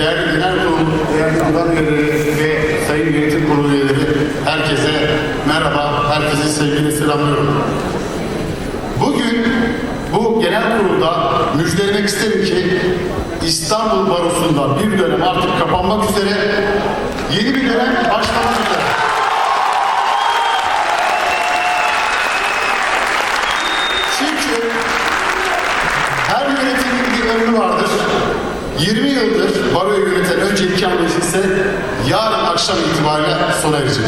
değerli genel kurul, değerli kurul üyeleri ve sayın yönetim kurulu üyeleri, herkese merhaba, herkese sevgiyle selamlıyorum. Bugün bu genel kurulda müjdelemek isterim ki İstanbul Barosu'nda bir dönem artık kapanmak üzere, yeni bir dönem başlamak akşam itibariyle sona erecek.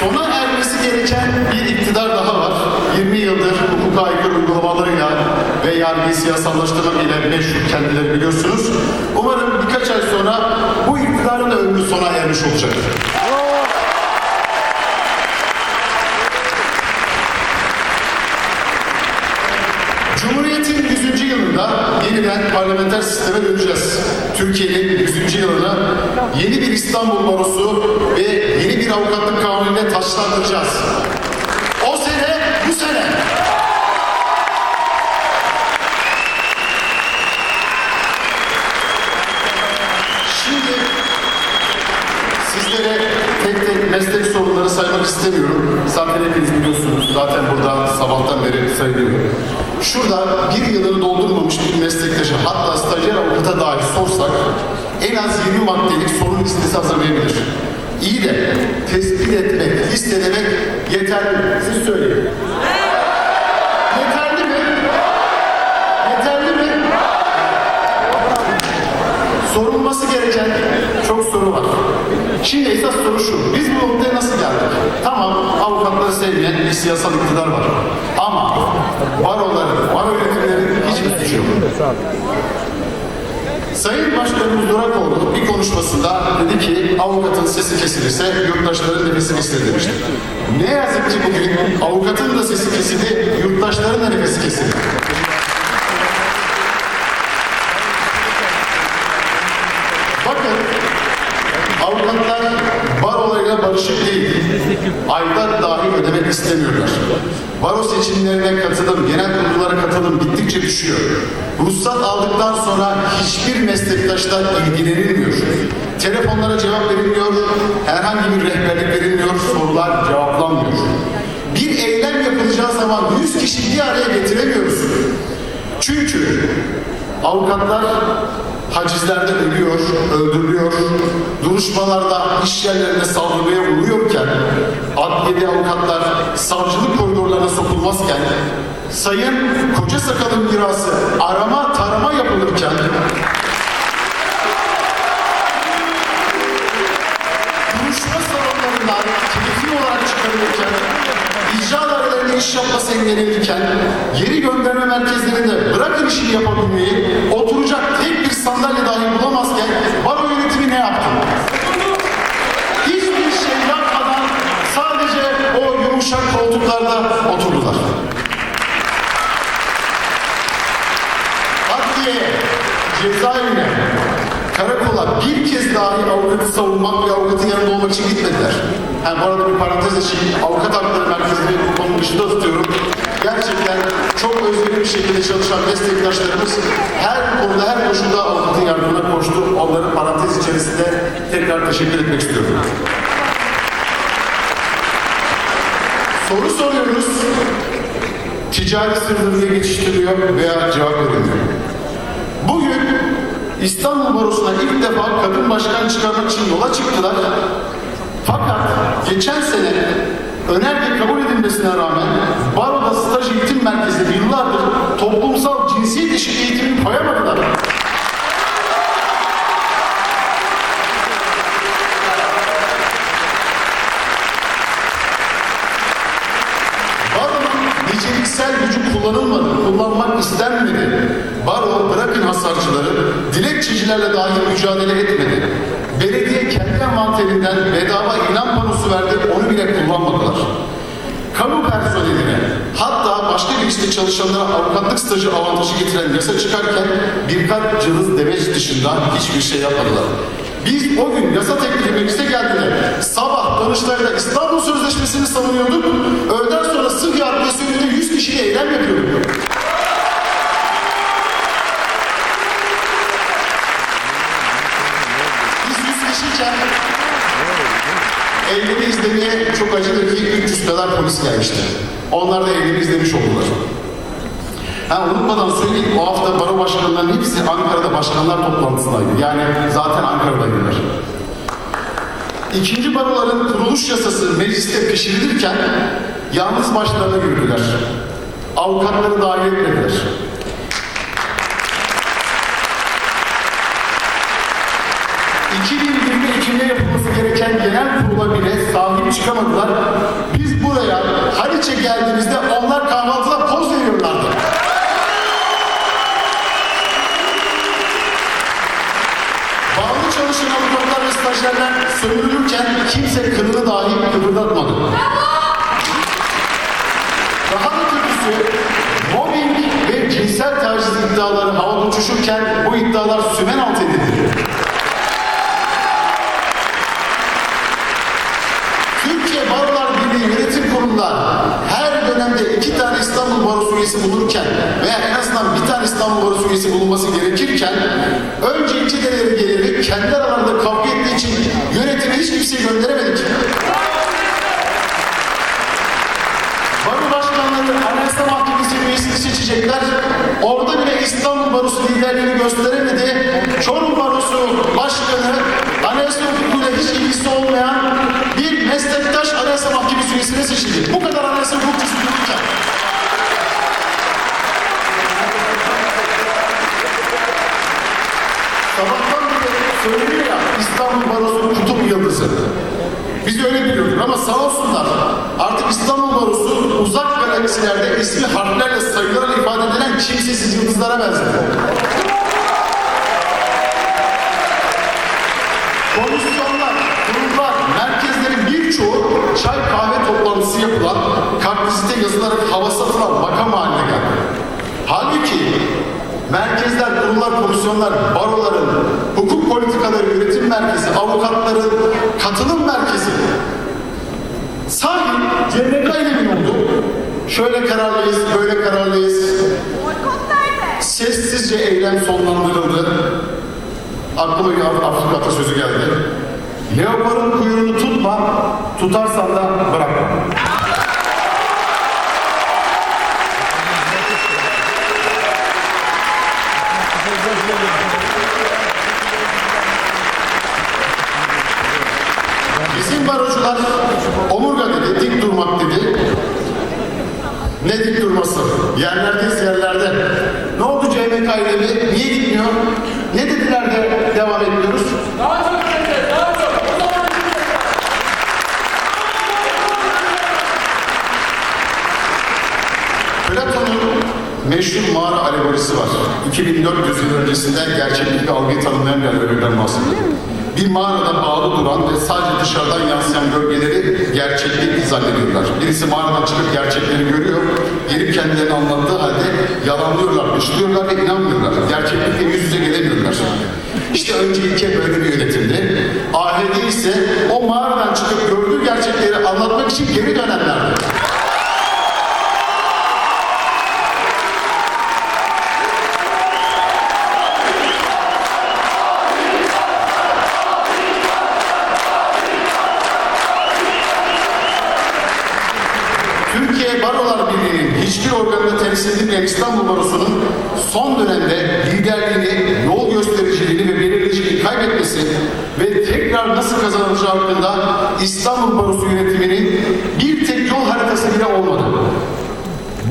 Sona ermesi gereken bir iktidar daha var. 20 yıldır hukuka aykırı uygulamalarıyla ve yargıyı siyasallaştırmak ile meşhur kendileri biliyorsunuz. Umarım birkaç ay sonra bu iktidarın da ömrü sona ermiş olacak. Cumhuriyet'in 100. yılında yeniden parlamenter sisteme döneceğiz. Türkiye'nin 100. yılını yeni bir İstanbul Barosu ve yeni bir avukatlık kanunu ile taçlandıracağız. O sene bu sene. Şimdi Sizlere tek tek meslek sorunları saymak istemiyorum. Zaten hepiniz biliyorsunuz. Zaten burada sabahtan beri sayılıyor. Şurada bir yılını doldurmamış bir meslektaşı, hatta stajyer avukata dahi sorsak en az 20 maddelik sorun listesi hazırlayabilir. İyi de tespit etmek, listelemek yeterli. Siz söyleyin. Yeterli mi? Yeterli mi? sorulması gereken çok soru var. Şimdi esas soru şu. Biz bu noktaya nasıl geldik? Tamam avukatları sevmeyen bir siyasal iktidar var. Ama baroların, baro yönetimlerin hiçbir suçu yok. Sayın Başkanımız Durakoğlu bir konuşmasında dedi ki avukatın sesi kesilirse yurttaşların nefesi kesilir demişti. Ne yazık ki bugün avukatın da sesi kesildi, yurttaşların da nefesi kesildi. Bakın, avukatlar barolarıyla barışık değil. Aylar dahi ödemek istemiyorlar. Baro seçimlerine katılım, genel kurullara katılım gittikçe düşüyor. Ruhsat aldıktan sonra hiçbir meslektaşla ilgilenilmiyor. Telefonlara cevap verilmiyor, herhangi bir rehberlik verilmiyor, sorular cevaplanmıyor. Bir eylem yapılacağı zaman 100 kişi bir araya getiremiyoruz. Çünkü avukatlar hacizlerde ölüyor, öldürülüyor, duruşmalarda iş yerlerine saldırıya uğruyorken, adliyede avukatlar savcılık koridorlarına sokulmazken, Sayın Koca Sakal'ın mirası arama tarama yapılırken, duruşma salonlarından keyfi olarak çıkarılırken, icra dairelerinde iş yapması engellenirken, geri gönderme merkezlerinde bırakın işini yapabilmeyi, oturacak tek bir sandalye dahi bulamazken baro yönetimi ne yaptı? Hiçbir şey yapmadan sadece o yumuşak koltuklarda oturdular. Adliye, cezaevine, karakola bir kez dahi avukatı savunmak ve avukatın yanında olmak için gitmediler. Ha, bu arada bir parantez açayım. Avukat hakları merkezini bu konunun dışında tutuyorum. Gerçekten çok özverili bir şekilde çalışan meslektaşlarımız her konuda, her koşulda avukatın yardımına koştu. Onların parantez içerisinde tekrar teşekkür etmek istiyorum. Soru soruyoruz. Ticari sırrı diye geçiştiriliyor veya cevap verilmiyor. Bugün İstanbul Barosu'na ilk defa kadın başkan çıkarmak için yola çıktılar. Fakat geçen sene önerge kabul edilmesine rağmen Baro'da staj eğitim merkezinde yıllardır toplumsal cinsiyet eşit eğitimini koyamadılar. Baro'nun niceliksel gücü kullanılmadı, kullanmak istenmedi. Baro bırakın hasarcıları, dilekçecilerle dahi mücadele etmedi. Belediye kendi envanterinden bedava ilan panosu verdi, onu bile kullanmadılar. Kamu personeline, hatta başka bir işte çalışanlara avukatlık stajı avantajı getiren yasa çıkarken birkaç cılız demeç dışında hiçbir şey yapmadılar. Biz o gün yasa teklifi meclise geldiğinde sabah Danıştay'da İstanbul Sözleşmesi'ni savunuyorduk. Öğleden sonra sırf yargıya önünde 100 kişiyle eylem yapıyorduk. Eylemi izlemeye çok acıdır ki 300 kadar polis gelmişti. Onlar da eylemi izlemiş oldular. Ha unutmadan söyleyeyim, o hafta baro başkanlarının hepsi Ankara'da başkanlar toplantısındaydı. Yani zaten Ankara'daydılar. İkinci baroların kuruluş yasası mecliste pişirilirken yalnız başlarına yürüdüler. Avukatları dahil etmediler. Çıkamadılar. Biz buraya Haliç'e geldiğimizde onlar kahvaltıda poz veriyorlardı. Bağlı çalışan avukatlar ve stajyerler sömürülürken kimse kılını dahi kıpırdatmadı. Daha da kötüsü mobbing ve cinsel taciz iddiaları havada uçuşurken bu iddialar sümen alt edildi. Türkiye Barolar Birliği yönetim kurulunda her dönemde iki tane İstanbul Barosu üyesi bulunurken veya en azından bir tane İstanbul Barosu üyesi bulunması gerekirken önce ilçeleri gelerek kendi aralarında kavga ettiği için yönetime hiç kimseyi gönderemedik. Baro başkanları Anayasa Mahkemesi üyesini seçecekler. Orada bile İstanbul Barosu liderliğini gösteremedi. Çorum Barosu Başkanı Anayasa hukukuyla hiç ilgisi olmayan bir meslektaş Anayasa Mahkemesi üyesine seçildi. Bu kadar Anayasa hukukçusu dururken. Sabahtan beri söylüyor ya İstanbul Barosu kutup yıldızı. Biz öyle biliyorduk ama sağ olsunlar artık İstanbul Barosu uzak galaksilerde ismi harflerle sayılarla ifade edilen kimsesiz yıldızlara benziyor. Komisyonlar, kurullar, merkezlerin birçoğu çay kahve toplantısı yapılan, kartvizite yazılarak hava satılan makam merkezler, kurullar, komisyonlar, baroların, hukuk politikaları yönetim merkezi, avukatların katılım merkezi. Sahi CMK ile mi oldu? Şöyle kararlıyız, böyle kararlıyız. Sessizce eylem sonlandırıldı. Aklıma bir Af- Afrika atasözü geldi. Leoparın kuyruğunu tutma, tutarsan da bırakma. Bizim barocular omurga dedi, dik durmak dedi. Ne dik durması? Yerlerdeyiz yerlerde. Ne oldu CMK ile mi? Niye gitmiyor? Ne dediler de devam ediyoruz? Daha çok gideceğiz, daha çok. O zaman gideceğiz. Platon'un meşhur mağara alegorisi var. 2400 yıl öncesinden gerçeklik ve algıyı tanımlayan bir alegoriden bahsediyor. Bir mağarada bağlı duran ve sadece dışarıdan yansıyan gölgeleri gerçeklik zannediyorlar. Mağaradan çıkıp gerçekleri görüyor, gelip kendilerini anlattığı halde yalanlıyorlar, dışlıyorlar ve inanmıyorlar. Gerçeklikle yüz yüze gelemiyorlar. İşte önce ilke böyle bir yönetimdi. Ahedi ise o mağaradan çıkıp gördüğü gerçekleri anlatmak için geri dönenlerdi. Hakkında İstanbul Barosu yönetiminin bir tek yol haritası bile olmadı.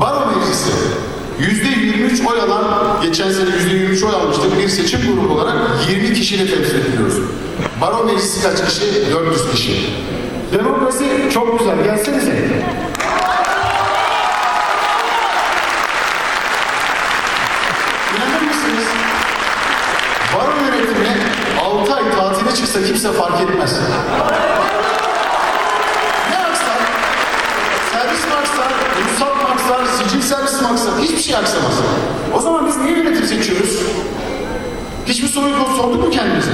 Baro Meclisi yüzde 23 oy alan, geçen sene yüzde 23 oy almıştık bir seçim grubu olarak 20 kişiyle temsil ediliyoruz. Baro Meclisi kaç kişi? 400 kişi. Demokrasi çok güzel. Gelsenize. Kimse fark etmez. Ne aksar? Servis aksar? Ruhsat aksar? Sicil servisi mi aksar? Hiçbir şey aksamaz. O zaman biz niye yönetim seçiyoruz? Hiçbir soruyu sorduk mu kendimize?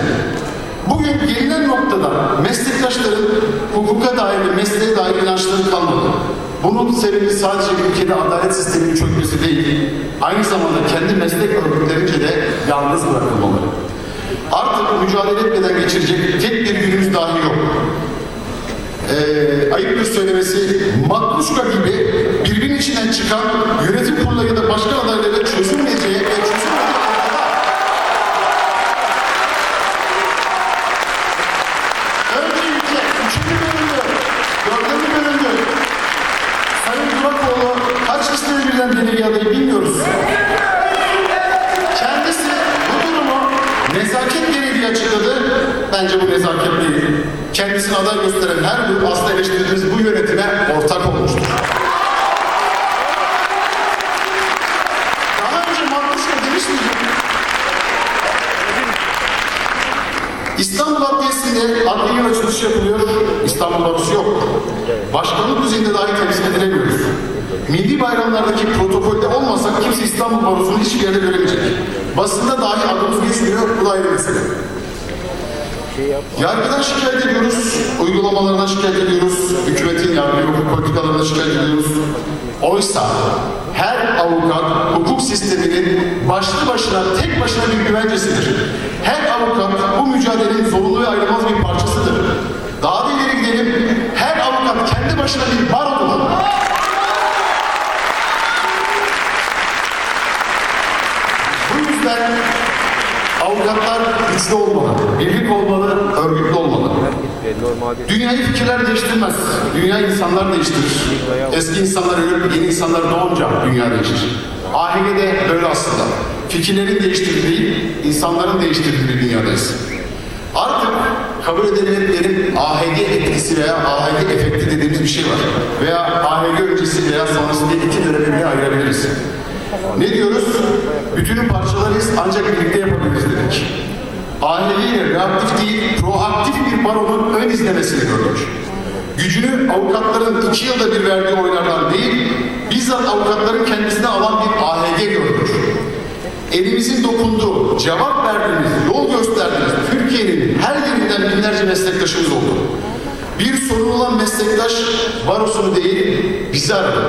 Bugün gelinen noktada meslektaşların hukuka dair mesleğe dair inançları kalmadı. Bunun sebebi sadece ülkede adalet sisteminin çökmesi değil, aynı zamanda kendi meslek örgütlerince de yalnız bırakılmaları hakkında mücadele etmeden geçirecek tek bir günümüz dahi yok. Ee, ayıptır söylemesi, matruşka gibi birbirinin içinden çıkan yönetim kurulu ya da başkan adaylarıyla çözülmeyeceği ve çözülmeyeceği Sayın Durakoğlu kaç kişi birden belirli adayı bilmiyoruz Bu nezaket değil. Kendisini aday gösteren her grup aslında eleştirdiğimiz bu yönetime ortak olmuştur. Daha önce Matruşka demiş miydim? İstanbul Adliyesi'nde adli açılışı yapılıyor. İstanbul Barosu yok. Başkanlık düzeyinde dahi temsil edilemiyoruz. Milli bayramlardaki protokolde olmasak kimse İstanbul Barosu'nu hiçbir yerde göremeyecek. Basında dahi adımız geçmiyor. Bu da ayrı mesele. Yargıdan şikayet ediyoruz, uygulamalarına şikayet ediyoruz, hükümetin yargı hukuk politikalarına şikayet ediyoruz. Oysa her avukat hukuk sisteminin başlı başına, tek başına bir güvencesidir. Her avukat bu mücadelenin zorunlu ve ayrılmaz bir parçasıdır. Daha da ileri gidelim, her avukat kendi başına bir barodur. Bu yüzden avukatlar güçlü olmalı, birlik olmalı, örgütlü olmalı. Dünyayı fikirler değiştirmez. Dünya insanlar değiştirir. Eski insanlar ölür, yeni insanlar doğunca dünya değişir. AHG de böyle aslında. Fikirlerin değiştirildiği, insanların değiştirildiği bir dünyadayız. Artık kabul edilenlerin AHG etkisi veya AHG efekti dediğimiz bir şey var. Veya AHG öncesi veya sonrası diye iki dönemine ayırabiliriz. Ne diyoruz? Bütünü parçalarız ancak birlikte yapabiliriz dedik. Aileyle reaktif değil, proaktif bir baronun ön izlemesini gördük. Gücünü avukatların iki yılda bir verdiği oylardan değil, bizzat avukatların kendisine alan bir AHG gördük. Elimizin dokunduğu, cevap verdiğimiz, yol gösterdiğimiz Türkiye'nin her yerinden binlerce meslektaşımız oldu. Bir sorun olan meslektaş barosunu değil, bizi aradı.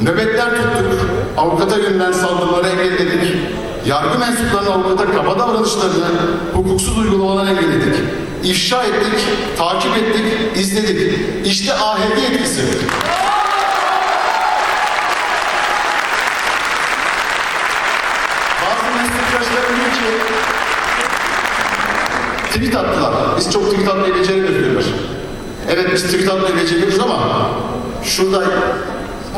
Nöbetler tuttuk, avukata yönelen saldırıları engelledik. Yargı mensuplarının avukata kaba davranışlarını hukuksuz uygulamalarını engelledik. İfşa ettik, takip ettik, izledik. İşte AHG etkisi. Bazı meslektaşlarım diyor ki tweet attılar. Biz çok tweet atmayı beceremiyoruz diyorlar. Evet biz tweet atmayı beceriyoruz ama şurada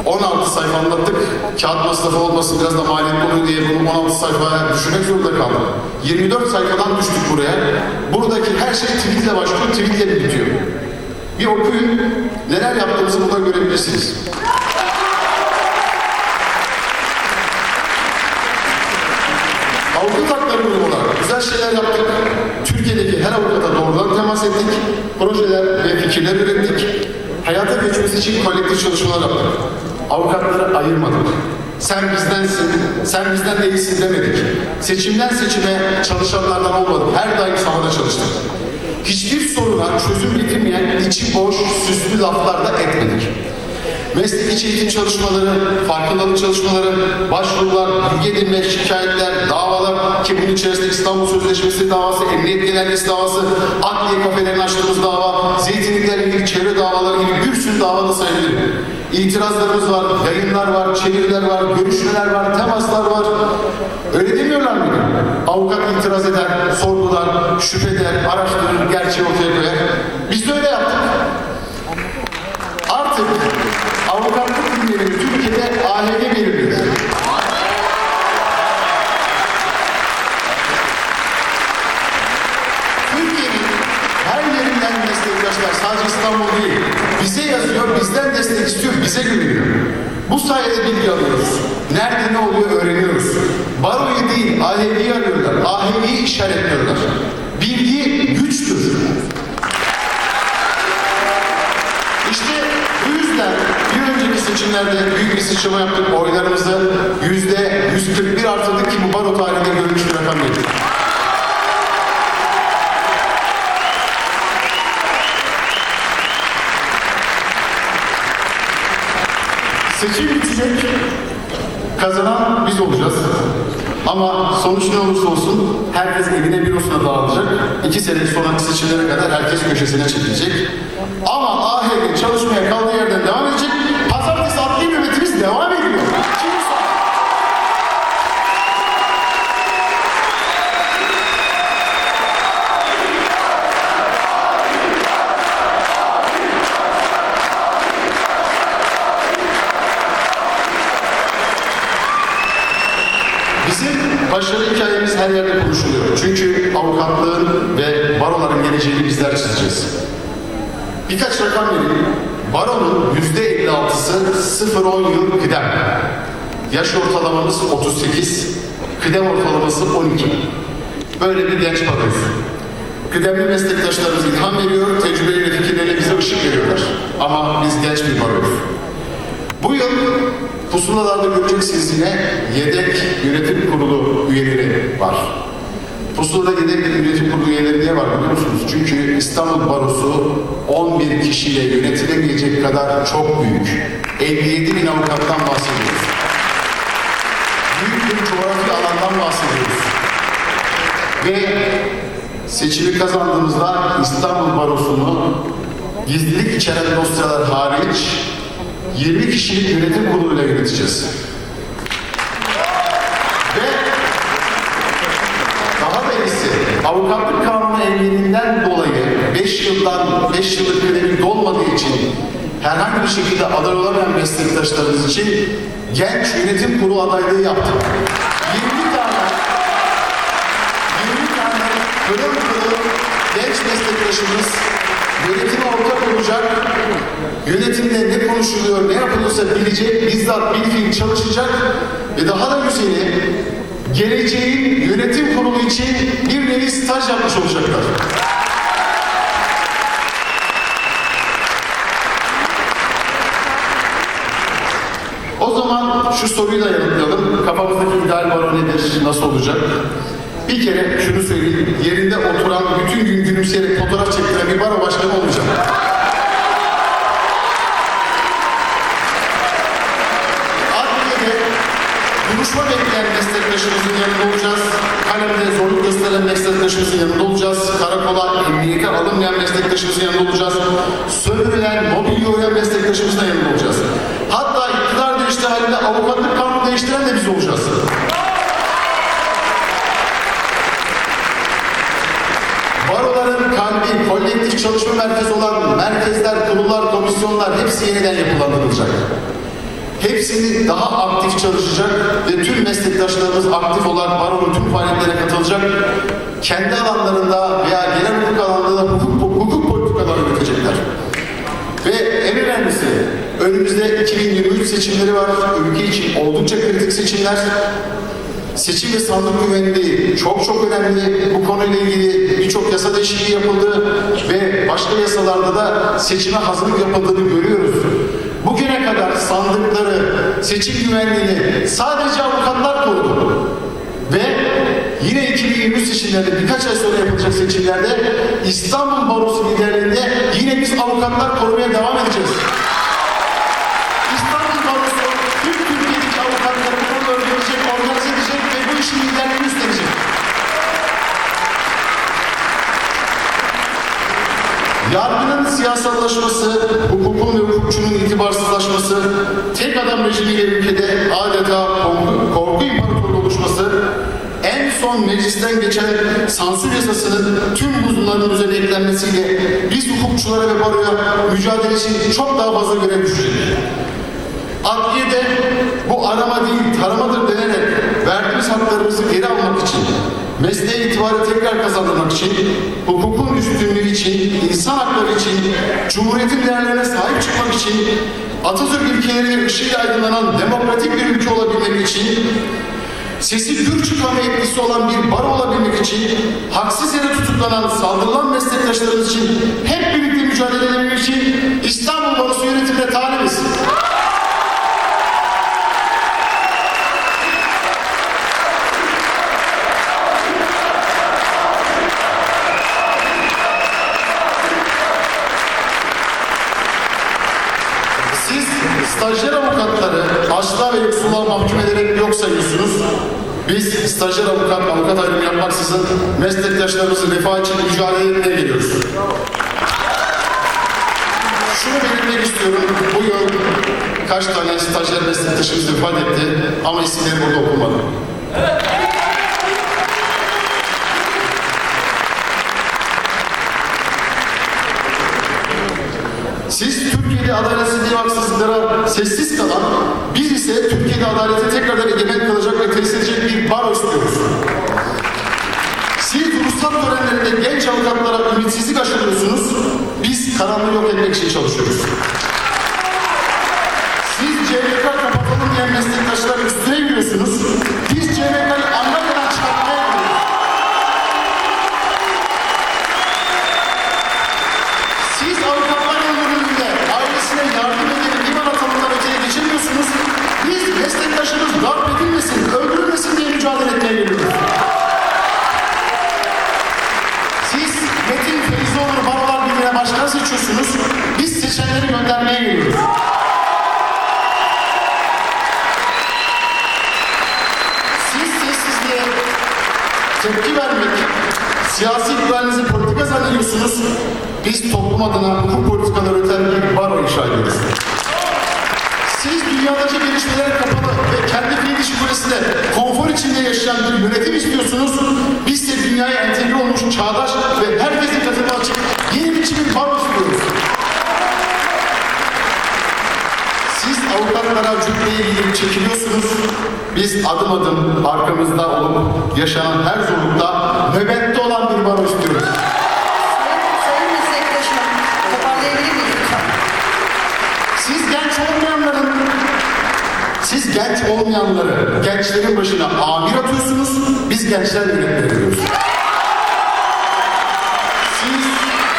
16 sayfa anlattık. Kağıt masrafı olmasın biraz da maliyetli olur diye bunu 16 sayfaya düşürmek zorunda kaldık. 24 sayfadan düştük buraya. Buradaki her şey tweetle başlıyor, tweetle bitiyor. Bir okuyun, neler yaptığımızı burada görebilirsiniz. Avukat hakları olarak güzel şeyler yaptık. Türkiye'deki her avukata doğrudan temas ettik. Projeler ve fikirler ürettik. Hayata geçmesi için kolektif çalışmalar yaptık. Avukatları ayırmadık. Sen bizdensin, sen bizden değilsin demedik. Seçimden seçime çalışanlardan olmadık. Her daim sahada çalıştık. Hiçbir soruna çözüm getirmeyen içi boş, süslü laflar da etmedik. Meslek içi eğitim çalışmaları, farkındalık çalışmaları, başvurular, bilgi edinme, şikayetler, davalar ki bunun içerisinde İstanbul Sözleşmesi davası, Emniyet Genelgesi davası, adliye kafelerini açtığımız dava, zeytinliklerle ilgili çevre davaları gibi bir sürü davada sayabilirim. İtirazlarımız var, yayınlar var, çeviriler var, görüşmeler var, temaslar var. Öyle demiyorlar mıydı? Avukat itiraz eder, sorgular, şüpheder, araştırır, gerçeği ortaya koyar. Biz de öyle yaptık. Artık avukatlık bilimleri Türkiye'de AHG belirliyor. Türkiye'nin her yerinden meslektaşlar sadece İstanbul değil. Bize yazıyor, bizden destek istiyor, bize güveniyor. Bu sayede bilgi alıyoruz. Nerede ne oluyor öğreniyoruz. Baroyu değil, AHG'yi arıyorlar. AHG'yi işaretliyorlar. Seçimlerde büyük bir sıçrama yaptık. Oylarımızı yüzde 141 artırdık ki bu baro tarihinde görülmüş bir rakam değil. Seçim bitecek. Kazanan biz olacağız. Ama sonuç ne olursa olsun herkes evine bürosuna dağılacak. İki sene sonraki seçimlere kadar herkes köşesine çekilecek. Ama AHD çalışmaya kaldığı yerden devam edecek. Başarı hikayemiz her yerde konuşuluyor. Çünkü avukatlığın ve baroların geleceğini bizler çizeceğiz. Birkaç rakam vereyim. Baronun yüzde 56'sı 0-10 yıl kıdem. Yaş ortalamamız 38, kıdem ortalaması 12. Böyle bir genç baroyuz. Kıdemli meslektaşlarımız ilham veriyor, tecrübeli ve fikirleriyle bize ışık veriyorlar. Ama biz genç bir baroyuz. Bu yıl pusulalarda göreceksiniz yine yedek yönetim kurulu üyeleri var. Pusulada yedek yönetim kurulu üyeleri niye var biliyor musunuz? Çünkü İstanbul Barosu 11 kişiyle yönetilemeyecek kadar çok büyük. 57 bin avukattan bahsediyoruz. Büyük bir coğrafi alandan bahsediyoruz. Ve seçimi kazandığımızda İstanbul Barosu'nu gizlilik içeren dosyalar hariç 20 kişilik yönetim kuruluyla yöneteceğiz. Ve daha da iyisi avukatlık kanunu emrinden dolayı 5 yıldan 5 yıllık kıdemi dolmadığı için herhangi bir şekilde aday olamayan meslektaşlarımız için genç yönetim kurulu adaylığı yaptık. 20 tane 20 tane pırıl pırıl genç meslektaşımız yönetime ortak olacak, yönetimde ne konuşuluyor, ne yapılırsa bilecek, bizzat bilfiil çalışacak ve daha da güzeli geleceğin yönetim kurulu için bir nevi staj yapmış olacaklar. O zaman şu soruyu da yanıtlayalım. Kafamızdaki ideal baro nedir, nasıl olacak? Bir kere şunu söyleyeyim. Yerinde oturan, bütün gün gülümseyerek fotoğraf çektiren bir baro başkanı olmayacak. Adliyede duruşma bekleyen meslektaşımızın yanında olacağız. Kalemde zorluk gösteren meslektaşımızın yanında olacağız. Karakola, emniyete alınmayan meslektaşımızın yanında olacağız. Sömürülen, mobilya uyan meslektaşımızın yanında olacağız. Hatta iktidar değiştiği halinde avukatlık kanunu değiştiren de biz olacağız. Baroların kalbi, kolektif çalışma merkezi olan merkezler, kurullar, komisyonlar hepsi yeniden yapılandırılacak. Hepsini daha aktif çalışacak ve tüm meslektaşlarımız aktif olarak baronun tüm faaliyetlere katılacak. Kendi alanlarında veya genel hukuk alanlarında hukuk, hukuk politikaları üretecekler. Ve en önemlisi önümüzde 2023 seçimleri var. Ülke için oldukça kritik seçimler. Seçim ve sandık güvenliği çok çok önemli. Bu konuyla ilgili birçok yasa değişikliği yapıldı ve başka yasalarda da seçime hazırlık yapıldığını görüyoruz. Bugüne kadar sandıkları, seçim güvenliğini sadece avukatlar korudu. Ve yine 2023 seçimlerde birkaç ay sonra yapılacak seçimlerde İstanbul Barosu liderliğinde yine biz avukatlar korumaya devam edeceğiz. İstanbul Barosu tüm Türkiye'deki avukatları bunu öldürecek, organize edecek ve bu işin liderliğini üstlenecek. Yargının siyasallaşması, hukukun ve hukukçunun itibarsızlaşması, tek adam rejimiyle ülkede adeta korku, korku imparatorluğu oluşması, en son meclisten geçen sansür yasasının tüm buzulların üzerine eklenmesiyle biz hukukçulara ve baroya mücadele için çok daha fazla görev düşecek. Adliyede bu arama değil taramadır denerek verdiğimiz haklarımızı geri almak için, mesleğe itibarı tekrar kazandırmak için, hukukun üstünlüğü için, insan hakları için, cumhuriyetin değerlerine sahip çıkmak için, Atatürk ilkeleri ve ışığıyla aydınlanan demokratik bir ülke olabilmek için, sesi gür çıkan etkisi olan bir bar olabilmek için, haksız yere tutuklanan, saldırılan meslektaşlarımız için hep birlikte mücadele edebilmek için İstanbul Barosu yönetimine talibiz. Sayıyorsunuz. Biz stajyer avukat, avukat ayrımı yapmaksızın meslektaşlarımızın refah için mücadele geliyoruz. Şunu belirtmek istiyorum. Bu yıl kaç tane stajyer meslektaşımız vefat etti ama isimleri burada okunmadı. Siz adaleti tekrardan egemen kılacak ve tesis edecek bir baro istiyoruz. Siz ruhsat törenlerinde genç avukatlara ümitsizlik aşılıyorsunuz, biz karanlığı yok etmek için çalışıyoruz. Toplum adına hukuk politikaları bir baro inşa ediyoruz. Siz dünyadaki gelişmelere kapalı ve kendi fiili şubesinde konfor içinde yaşayan bir yönetim istiyorsunuz. Biz de dünyaya entegre olmuş, çağdaş ve herkesin katılımına açık yeni biçim bir baro istiyoruz. Siz avukatlara cümleyi giyip çekiliyorsunuz. Biz adım adım arkamızda olup yaşanan her zorlukta nöbette olan bir baro istiyoruz. Sayın, sayın meslektaşım, toparlayabilir miyiz lütfen? Siz genç olmayanların, siz genç olmayanları gençlerin başına amir atıyorsunuz, biz gençler yönetmeni veriyoruz. Siz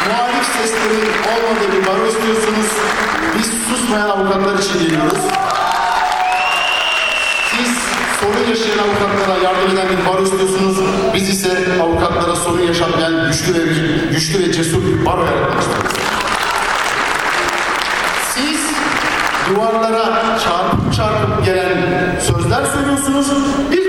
muhalif seslerin olmadığı bir baro istiyorsunuz, biz susmayan avukatlar için geliyoruz. Siz sorun yaşayan avukatlara yardım eden bir baro istiyorsunuz, biz ise avukatlara sorun yaşatmayan güçlü ve, güçlü ve cesur bir baro yaratmak istiyoruz. Siz duvarlara çarpıp çarpıp gelen sözler söylüyorsunuz. Biz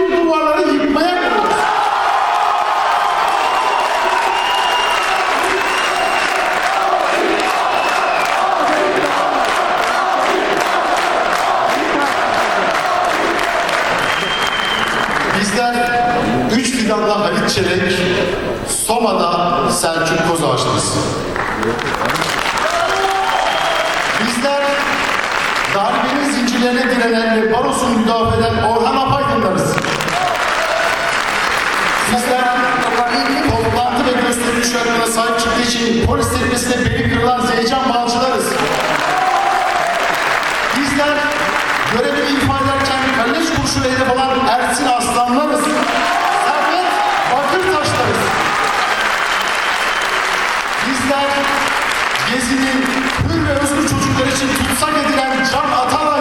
Gezi'nin hür ve özgür çocuklar için tutsak edilen can atalaylarız.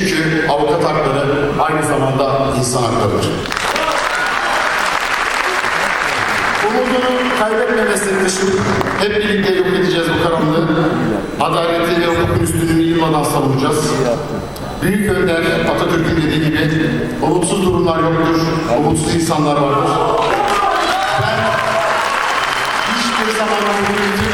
Çünkü avukat hakları aynı zamanda insan haklarıdır. Umudunu kaybetme meslektaşım. Hep birlikte yok edeceğiz bu karanlığı. Adaleti ve hukukun üstünlüğünü yılmadan savunacağız. Büyük önder Atatürk'ün dediği gibi umutsuz durumlar yoktur, umutsuz insanlar vardır. Ben hiçbir zaman umut